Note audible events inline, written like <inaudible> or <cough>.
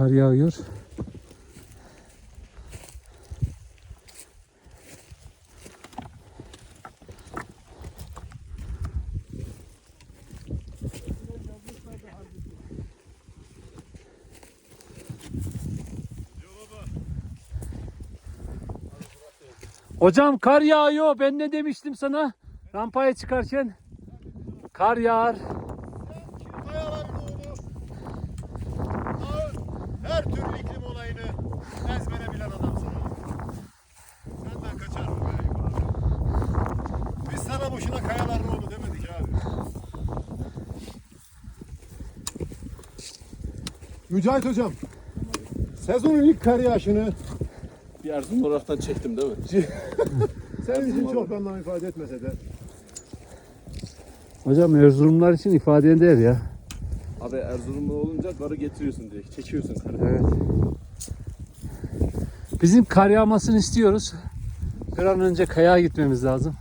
kar yağıyor. Hocam kar yağıyor. Ben ne demiştim sana? Rampaya çıkarken. Kar yağar. Mücahit hocam. Sezonun ilk kar yağışını Bir Erzurum olaraktan çektim değil mi? <laughs> senin için çok anlam ifade etmese de Hocam Erzurumlar için ifade eder ya. Abi Erzurumlu olunca karı getiriyorsun direkt. Çekiyorsun karı. Evet. Bizim kar yağmasını istiyoruz. Bir an önce kayağa gitmemiz lazım.